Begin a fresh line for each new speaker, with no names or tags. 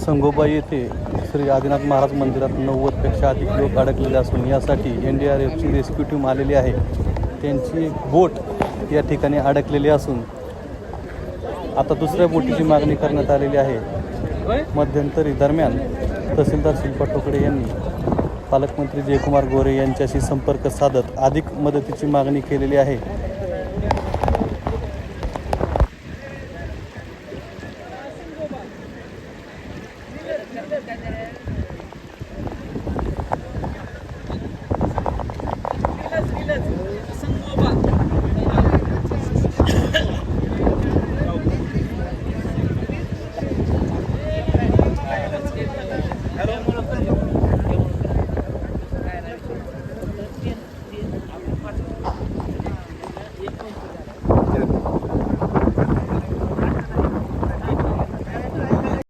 संगोबा येथे श्री आदिनाथ महाराज मंदिरात नव्वदपेक्षा अधिक लोक अडकलेले असून यासाठी एन डी आर एफची रेस्क्यू टीम आलेली आहे. त्यांची बोट या ठिकाणी अडकलेली असून आता दुसऱ्या बोटीची मागणी करण्यात आलेली आहे. मध्यंतरी दरम्यान तहसीलदार शिल्पा ठोकळे यांनी पालकमंत्री जयकुमार गोरे यांच्याशी संपर्क साधत अधिक मदतीची मागणी केलेली आहे.